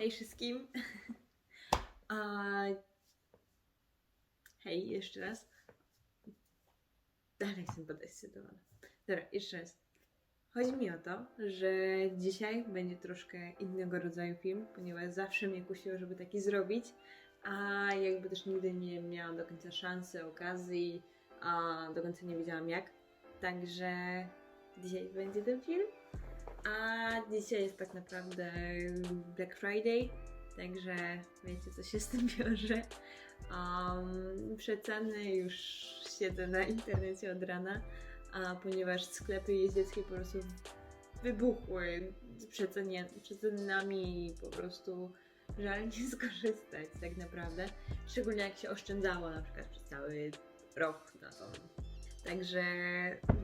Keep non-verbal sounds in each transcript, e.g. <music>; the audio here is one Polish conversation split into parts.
Hej wszystkim. <laughs> A... Hej, jeszcze raz. Dalej jestem podekscytowana. Dobra, jeszcze raz. Chodzi mi o to, że dzisiaj będzie troszkę innego rodzaju film, ponieważ zawsze mnie kusiło, żeby taki zrobić, a jakby też nigdy nie miałam do końca szansy, okazji, a do końca nie wiedziałam jak. Także dzisiaj będzie ten film. A dzisiaj jest tak naprawdę Black Friday, także wiecie co się z tym wiąże. Um, przeceny już siedzę na internecie od rana, a ponieważ sklepy jeździeckie po prostu wybuchły przecenie, przecenami po prostu żal nie <laughs> skorzystać tak naprawdę. Szczególnie jak się oszczędzało na przykład przez cały rok na to. Także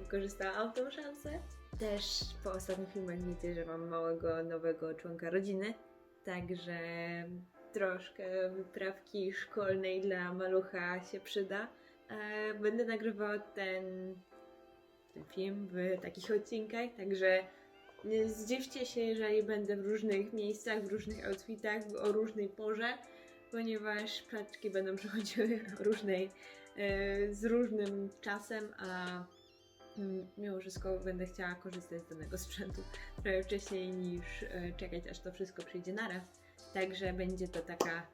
wykorzystałam tą szansę. Też po ostatnich filmach widzę, że mam małego nowego członka rodziny, także troszkę wyprawki szkolnej dla malucha się przyda. E, Będę nagrywała ten, ten film w takich odcinkach, także nie zdziwcie się, jeżeli będę w różnych miejscach, w różnych outfitach, o różnej porze, ponieważ paczki będą <laughs> przychodziły różnej, e, z różnym czasem, a mimo wszystko będę chciała korzystać z danego sprzętu <laughs> trochę wcześniej niż e, czekać aż to wszystko przyjdzie naraz. Także będzie to taka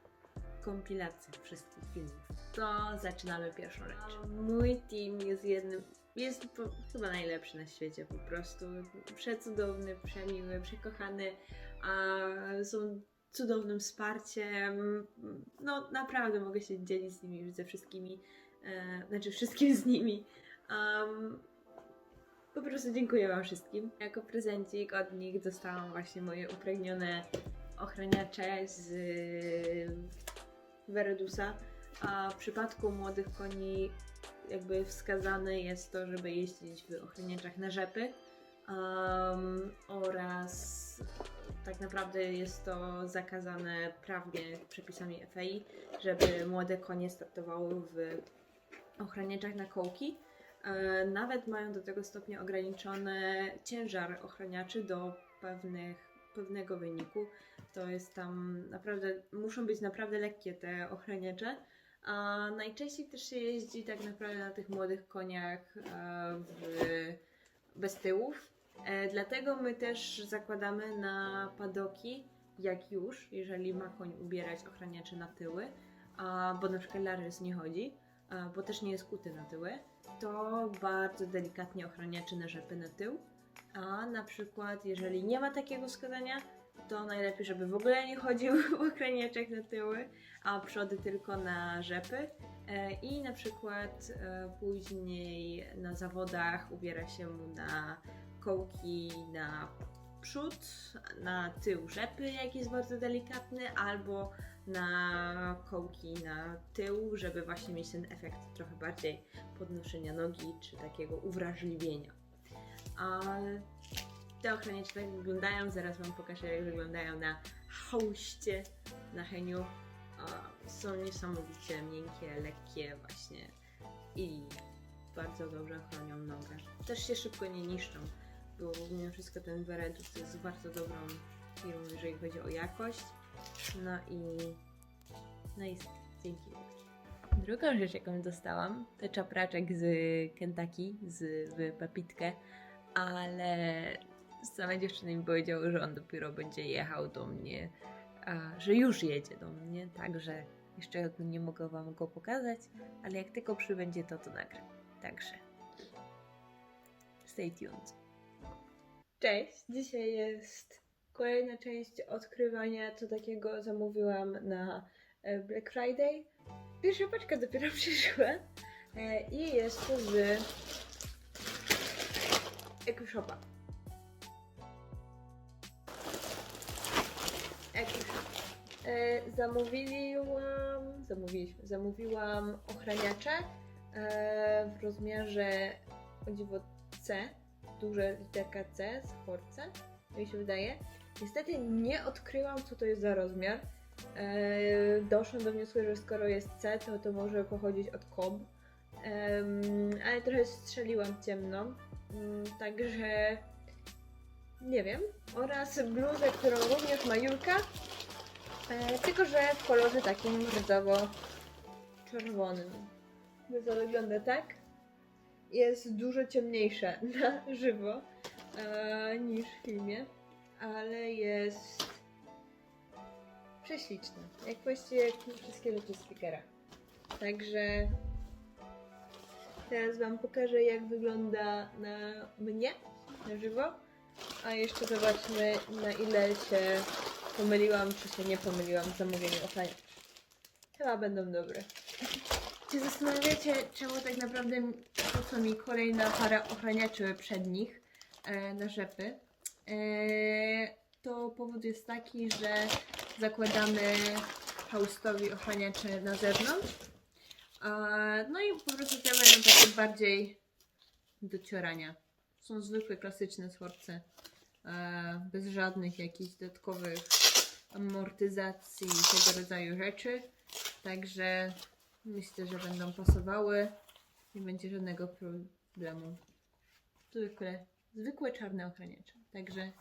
kompilacja wszystkich filmów. To zaczynamy pierwszą rzecz. Mój team jest jednym, jest po, chyba najlepszy na świecie po prostu. Przecudowny, przemiły, przekochany, a są cudownym wsparciem. No naprawdę mogę się dzielić z nimi ze wszystkimi, e, znaczy wszystkim z nimi. Um, po prostu dziękuję Wam wszystkim. Jako prezencik od nich dostałam właśnie moje upragnione ochraniacze z Veredusa, a w przypadku młodych koni jakby wskazane jest to, żeby jeździć w ochraniaczach na rzepy um, oraz tak naprawdę jest to zakazane prawnie przepisami FAI, żeby młode konie startowały w ochraniaczach na kołki. E, Nawet mają do tego stopnia ograniczony ciężar ochraniaczy do pewnych, pewnego wyniku. To jest tam naprawdę, muszą być naprawdę lekkie te ochraniacze. A najczęściej też się jeździ tak naprawdę na tych młodych koniach e, w, bez tyłów. E, Dlatego my też zakładamy na padoki, jak już, jeżeli ma koń ubierać ochraniacze na tyły, bo na przykład Larys nie chodzi, bo też nie jest kuty na tyły, to bardzo delikatnie ochraniacze na rzepy na tył. A na przykład, jeżeli nie ma takiego wskazania, to najlepiej, żeby w ogóle nie chodził <laughs> w ochraniaczach na tyły, a przody tylko na rzepy. E, I na przykład e, później na zawodach ubiera się mu na kołki na przód, na tył rzepy, jak jest bardzo delikatny, albo na kołki na tył, żeby właśnie mieć ten efekt trochę bardziej podnoszenia nogi, czy takiego uwrażliwienia. A te ochraniacze tak wyglądają, zaraz Wam pokażę jak wyglądają na hoście, na heniu. Są niesamowicie miękkie, lekkie właśnie i bardzo dobrze chronią nogę. Też się szybko nie niszczą, bo mimo wszystko ten Veredus jest bardzo dobrą firmą, jeżeli chodzi o jakość. No i no i dzięki. Drugą rzecz, jaką dostałam, to czapraczek z Kentucky, z w Pepitkę, ale same dziewczyny mi powiedziały, że on dopiero będzie jechał do mnie, a, że już jedzie do mnie, także jeszcze nie mogę Wam go pokazać, ale jak tylko przybędzie to, to nagram. Także stay tuned. Cześć, dzisiaj jest kolejna część odkrywania, co takiego zamówiłam na e, Black Friday. Pierwsza paczka dopiero <laughs> przyszła e, i jest to z EcoShopa. EcoShop. E, zamówiłam, zamówiliśmy, zamówiłam ochraniacze w rozmiarze o dziwo C, duże literka C z chłodce, mi się wydaje. Niestety nie odkryłam, co to jest za rozmiar. E, doszłam do wniosku, że skoro jest C, to to może pochodzić od KOB. Ale trochę strzeliłam ciemno, mm, także nie wiem. Oraz bluzę, którą również ma Julka. E, tylko, że w kolorze takim rdzowo-czerwonym. To wygląda tak. Jest dużo ciemniejsze <laughs> na żywo e, niż w filmie, ale jest prześliczne. Jak właściwie wszystkie rzeczy z Pickera. Także teraz Wam pokażę, jak wygląda na mnie na żywo. A jeszcze zobaczmy, na ile się pomyliłam, czy się nie pomyliłam w zamówieniu ochraniacz. Chyba będą dobre. Czy zastanawiacie, czemu tak naprawdę po co mi kolejna para ochraniaczy przednich e, na rzepy? E, to powód jest taki, że zakładamy haustowi ochraniacze na zewnątrz. No i po prostu te będą takie bardziej do ciorania. Są zwykłe, klasyczne słodce, bez żadnych jakichś dodatkowych amortyzacji tego rodzaju rzeczy. Także myślę, że będą pasowały. Nie będzie żadnego problemu. Zwykłe, zwykłe czarne ochraniacze. Także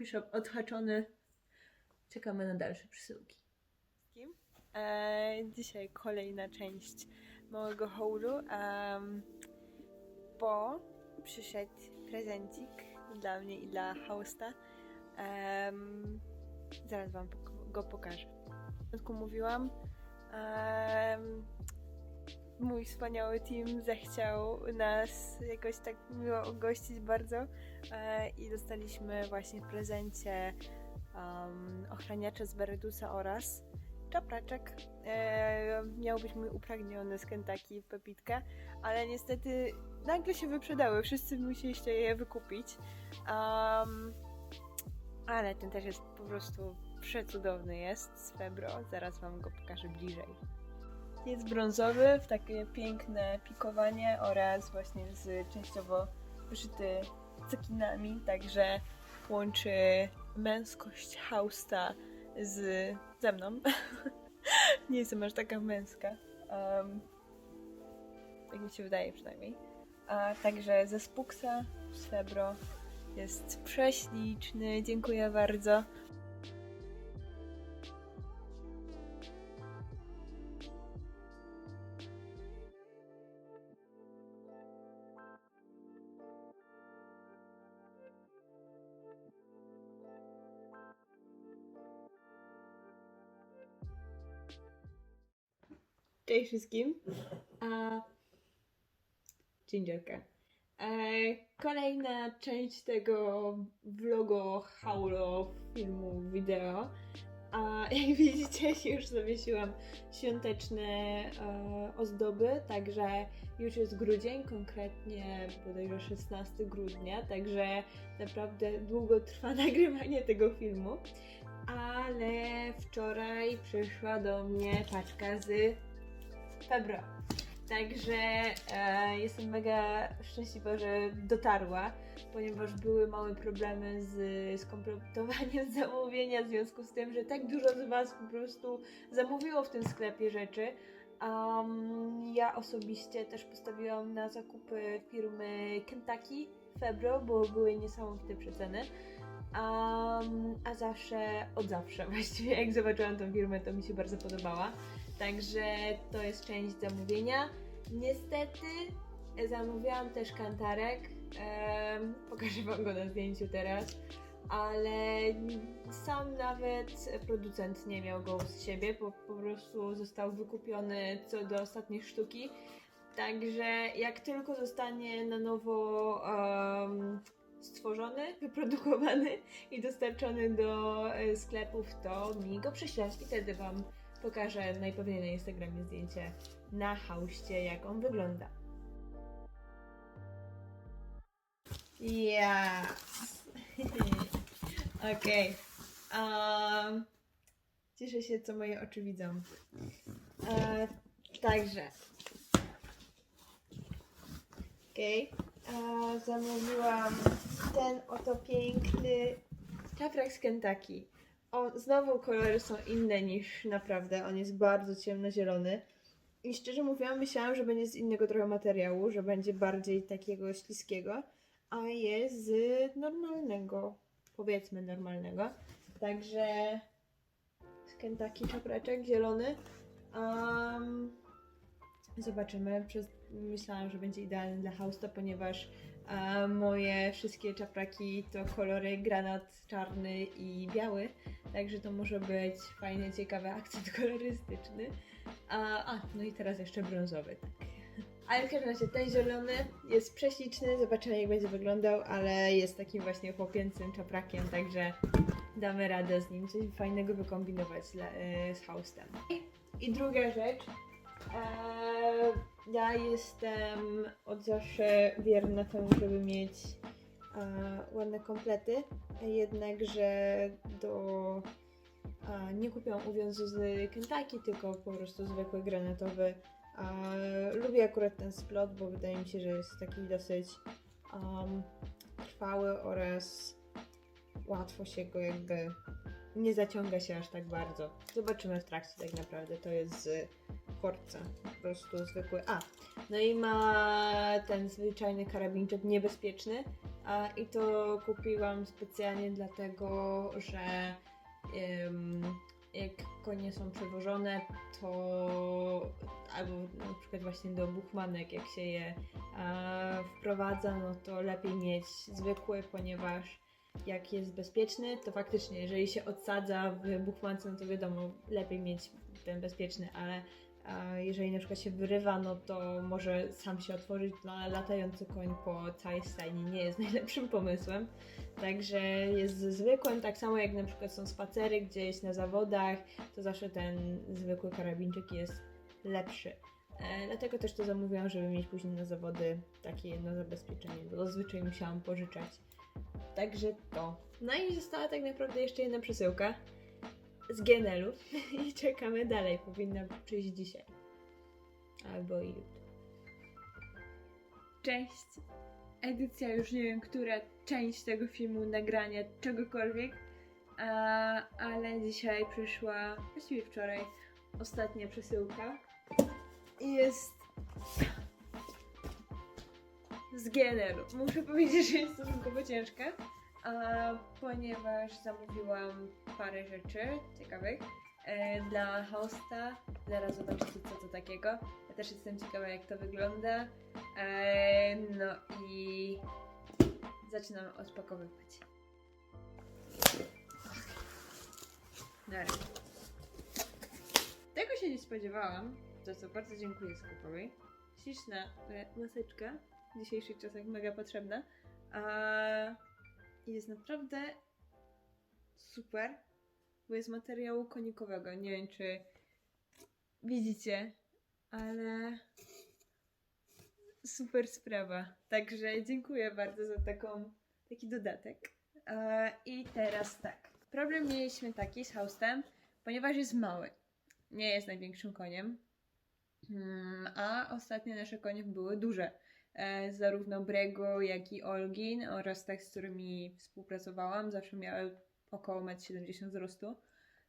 już odhaczony, czekamy na dalsze przesyłki. E, dzisiaj kolejna część małego haulu, em, bo przyszedł prezencik dla mnie i dla Hausta. Em, zaraz Wam go pokażę. Na początku mówiłam, em, mój wspaniały team zechciał nas jakoś tak miło gościć bardzo e, i dostaliśmy właśnie w prezencie um, ochraniacze z Beredusa oraz czapraczek. E, miał być mój upragniony z Kentucky w Pepitkę, ale niestety nagle się wyprzedały. Wszyscy musieliście je wykupić. Um, ale ten też jest po prostu przecudowny jest z Febro. Zaraz Wam go pokażę bliżej. Jest brązowy w takie piękne pikowanie oraz właśnie z częściowo wyszyty cekinami, także łączy męskość Hausta z ze mną. <laughs> Nie jestem aż taka męska. Um, tak mi się wydaje przynajmniej. A także ze Spuksa z Febro jest prześliczny. Dziękuję bardzo. Cześć wszystkim. A... Gingerka. E, kolejna część tego vlogo haulo filmu wideo. A <laughs> jak widzicie, już zawiesiłam świąteczne e, ozdoby, także już jest grudzień, konkretnie bodajże 16 grudnia, także naprawdę długo trwa <laughs> nagrywanie tego filmu. Ale wczoraj przyszła do mnie paczka z Febro. Także e, jestem mega szczęśliwa, że dotarła, ponieważ były małe problemy z skompletowaniem <laughs> zamówienia w związku z tym, że tak dużo z Was po prostu zamówiło w tym sklepie rzeczy. Um, ja osobiście też postawiłam na zakupy firmy Kentucky Febro, bo były niesamowite przeceny. Um, a zawsze, od zawsze <laughs> właściwie, jak zobaczyłam tą firmę, to mi się bardzo podobała. Także to jest część zamówienia. Niestety zamówiłam też kantarek. Em, pokażę Wam go na zdjęciu teraz. Ale sam nawet producent nie miał go z siebie, bo po prostu został wykupiony co do ostatniej sztuki. Także jak tylko zostanie na nowo em, stworzony, wyprodukowany i dostarczony do e, sklepów, to mi go prześlesz i wtedy Wam pokażę najpewniej na Instagramie zdjęcie na hauście, jak on wygląda. Yes. <laughs> Okej. Um, cieszę się, co moje oczy widzą. E, także. Okej. E, Zamówiłam ten oto piękny czaprak z Kentucky. O, znowu kolory są inne niż naprawdę. On jest bardzo ciemnozielony. I szczerze mówiąc, myślałam, że będzie z innego trochę materiału, że będzie bardziej takiego śliskiego, a jest z normalnego, powiedzmy normalnego. Także z Kentucky czapreczek zielony. Um, zobaczymy. Przez, myślałam, że będzie idealny dla Hausta, ponieważ a moje wszystkie czapraki to kolory granat, czarny i biały, także to może być fajny, ciekawy akcent <laughs> kolorystyczny. A, a no i teraz jeszcze brązowy, tak. Ale w każdym razie ten zielony jest prześliczny, zobaczymy jak będzie wyglądał, ale jest takim właśnie chłopięcym czaprakiem, także damy radę z nim coś fajnego wykombinować e, z Haustem. I, druga rzecz, ja jestem od zawsze wierna temu, żeby mieć ładne komplety, jednakże do nie kupiłam uwiązu z Kentucky, tylko po prostu zwykły granatowy. Lubię akurat ten splot, bo wydaje mi się, że jest taki dosyć um, trwały oraz łatwo się go jakby nie zaciąga się aż tak bardzo. Zobaczymy w trakcie tak naprawdę. To jest z Forza, po prostu zwykły. A, no i ma ten zwyczajny karabinczek niebezpieczny. A, I to kupiłam specjalnie dlatego, że em, jak konie są przewożone, to albo na przykład właśnie do buchmanek, jak się je wprowadza, no to lepiej mieć zwykły, ponieważ jak jest bezpieczny, to faktycznie, jeżeli się odsadza w buchmance, no to wiadomo, lepiej mieć ten bezpieczny, ale a jeżeli na przykład się wyrywa, no to może sam się otworzyć, no ale latający koń po całej stajni nie jest <laughs> najlepszym pomysłem. Także jest zwykłym, tak samo jak na przykład są spacery gdzieś na zawodach, to zawsze ten zwykły karabinczyk jest lepszy. E, dlatego też to zamówiłam, żeby mieć później na zawody takie jedno zabezpieczenie, bo zazwyczaj musiałam pożyczać. Także to. No i została tak naprawdę jeszcze jedna przesyłka z Genelu <laughs> i czekamy dalej. Powinna przyjść dzisiaj. Albo jutro. Cześć! Edycja już nie wiem, która część tego filmu, nagrania, czegokolwiek, a, ale dzisiaj przyszła, właściwie wczoraj, ostatnia przesyłka i jest z GNR-u. Muszę powiedzieć, że jest stosunkowo ciężka, a, ponieważ zamówiłam parę rzeczy ciekawych e, dla hosta. Zaraz zobaczycie, co to takiego. Ja też jestem ciekawa, jak to wygląda. E, no i zaczynamy odpakowywać. Dobra. Tego się nie spodziewałam, za co bardzo dziękuję skupowi. Śliczna e, maseczka, w dzisiejszych czasach mega potrzebna. A jest naprawdę super, bo jest materiału konikowego. Nie wiem, czy widzicie, ale super sprawa. Także dziękuję bardzo za taką, taki dodatek. I teraz tak. Problem mieliśmy taki z Haustem, ponieważ jest mały. Nie jest największym koniem. Hmm, a ostatnie nasze konie były duże. E, zarówno Brego, jak i Olgin oraz te, z którymi współpracowałam, zawsze miały około 1,70 m wzrostu.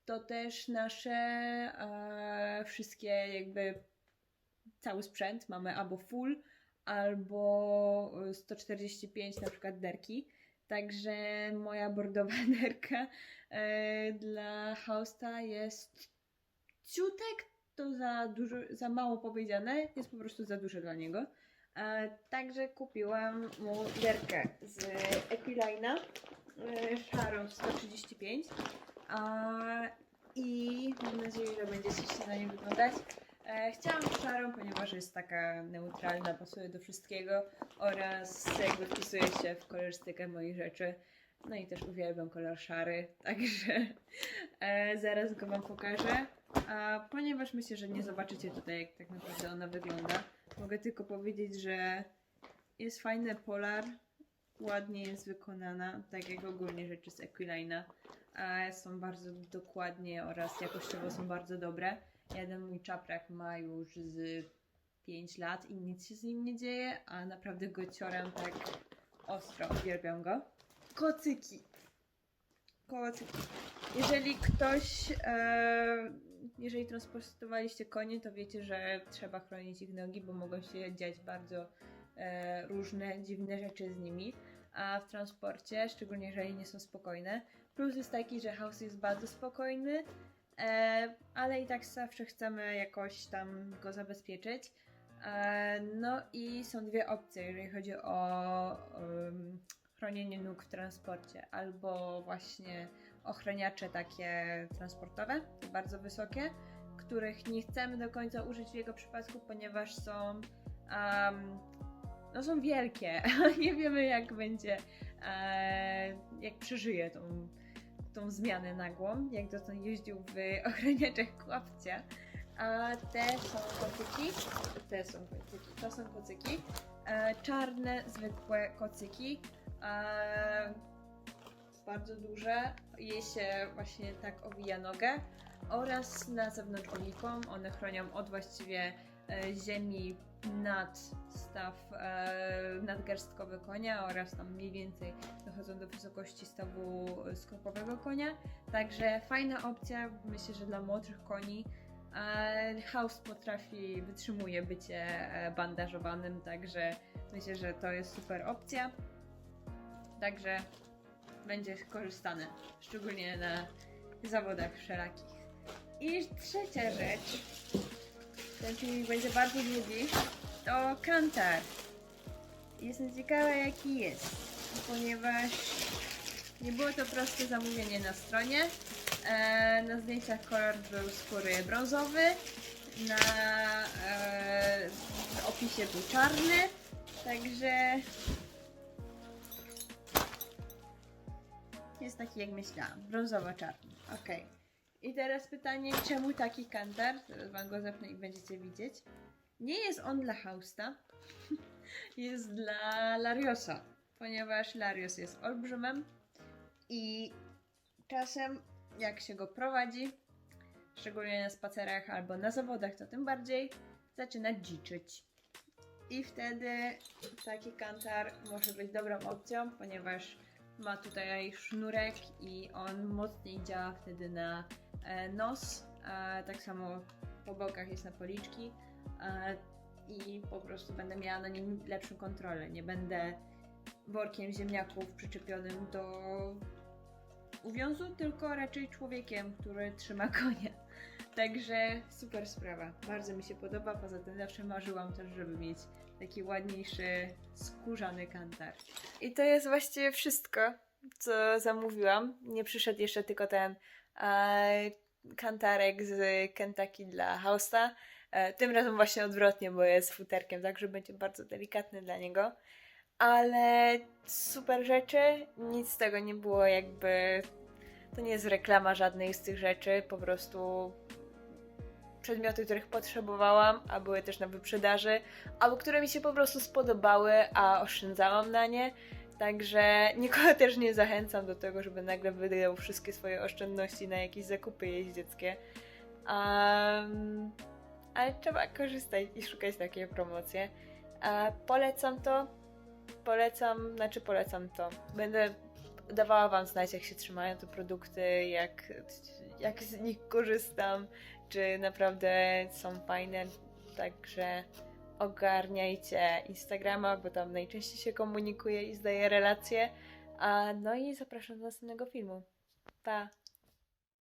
To też nasze e, wszystkie jakby cały sprzęt mamy albo full, albo 145 na przykład derki. Także moja bordowa <laughs> derka e, dla Hausta jest ciutek, to za dużo, za mało powiedziane, jest po prostu za duże dla niego. E, także kupiłam mu derkę z Equilina e, szarą 135 e, i mam nadzieję, że będzie ślicznie na niej wyglądać. E, chciałam szarą, ponieważ jest taka neutralna, pasuje do wszystkiego oraz jakby wpisuje się w kolorystykę moich rzeczy. No i też uwielbiam kolor szary, <laughs> także e, zaraz go Wam pokażę. A ponieważ myślę, że nie zobaczycie tutaj, jak tak naprawdę ona wygląda, mogę tylko powiedzieć, że jest fajny polar, ładnie jest wykonana, tak jak ogólnie rzeczy z Equilina. A są bardzo dokładnie oraz jakościowo są bardzo dobre. Jeden mój czaprak ma już z 5 lat i nic się z nim nie dzieje, a naprawdę go cioram tak ostro. Uwielbiam go. Kocyki. Jeżeli ktoś, e, jeżeli transportowaliście konie, to wiecie, że trzeba chronić ich nogi, bo mogą się dziać bardzo e, różne dziwne rzeczy z nimi. A w transporcie, szczególnie jeżeli nie są spokojne, plus jest taki, że house jest bardzo spokojny, e, ale i tak zawsze chcemy jakoś tam go zabezpieczyć. E, no i są dwie opcje, jeżeli chodzi o em, chronienie nóg w transporcie, albo właśnie ochraniacze takie transportowe, bardzo wysokie, których nie chcemy do końca użyć w jego przypadku, ponieważ są em, no są wielkie. <laughs> nie wiemy jak będzie, e, jak przeżyje tą, tą zmianę nagłą, jak dotąd jeździł w ochraniaczach kłapcia. A te są kocyki, te są kocyki, to są kocyki, e, czarne, zwykłe kocyki, bardzo duże, jej się właśnie tak owija nogę oraz na zewnątrz oniką, one chronią od właściwie e, ziemi nad staw e, nadgarstkowy konia oraz tam mniej więcej dochodzą do wysokości stawu skokowego konia. Także fajna opcja, myślę, że dla młodszych koni. House potrafi, wytrzymuje bycie e, bandażowanym, także myślę, że to jest super opcja. Także będzie korzystane, szczególnie na zawodach wszelakich. I trzecia rzecz, ten filmik będzie bardzo długi, to kantar. Jestem ciekawa jaki jest, ponieważ nie było to proste zamówienie na stronie. E, na zdjęciach kolor był skóry brązowy, na e, opisie był czarny, także jest taki jak myślałam, brązowo-czarny. Okej. I teraz pytanie, czemu taki kantar? Teraz wam go zepnę i będziecie widzieć. Nie jest on dla Hausta, <laughs> jest dla Lariosa, ponieważ Larios jest olbrzymem i czasem jak się go prowadzi, szczególnie na spacerach albo na zawodach, to tym bardziej zaczyna dziczyć. I wtedy taki kantar może być dobrą opcją, ponieważ ma tutaj sznurek i on mocniej działa wtedy na e, nos, tak samo po bokach jest na policzki i po prostu będę miała na nim lepszą kontrolę. Nie będę workiem ziemniaków przyczepionym do uwiązu, tylko raczej człowiekiem, który trzyma konia. Także super sprawa. Bardzo mi się podoba. Poza tym zawsze marzyłam też, żeby mieć taki ładniejszy, skórzany kantar. I to jest właściwie wszystko, co zamówiłam. Nie przyszedł jeszcze tylko ten e, kantarek z Kentucky dla Hausta. E, tym razem właśnie odwrotnie, bo jest futerkiem, także będzie bardzo delikatny dla niego. Ale super rzeczy, nic z tego nie było jakby. To nie jest reklama żadnej z tych rzeczy, po prostu przedmioty, których potrzebowałam, a były też na wyprzedaży, albo które mi się po prostu spodobały, a oszczędzałam na nie. Także nikogo <laughs> też nie zachęcam do tego, żeby nagle wydał wszystkie swoje oszczędności na jakieś zakupy jeździeckie. Um, ale trzeba korzystać i szukać takie promocje. A polecam to. Polecam, znaczy polecam to. Będę dawała Wam znać, jak się trzymają te produkty, jak, jak z nich korzystam, czy naprawdę są fajne. Także ogarniajcie Instagrama, bo tam najczęściej się komunikuję i zdaję relacje. A, no i zapraszam do następnego filmu. Pa!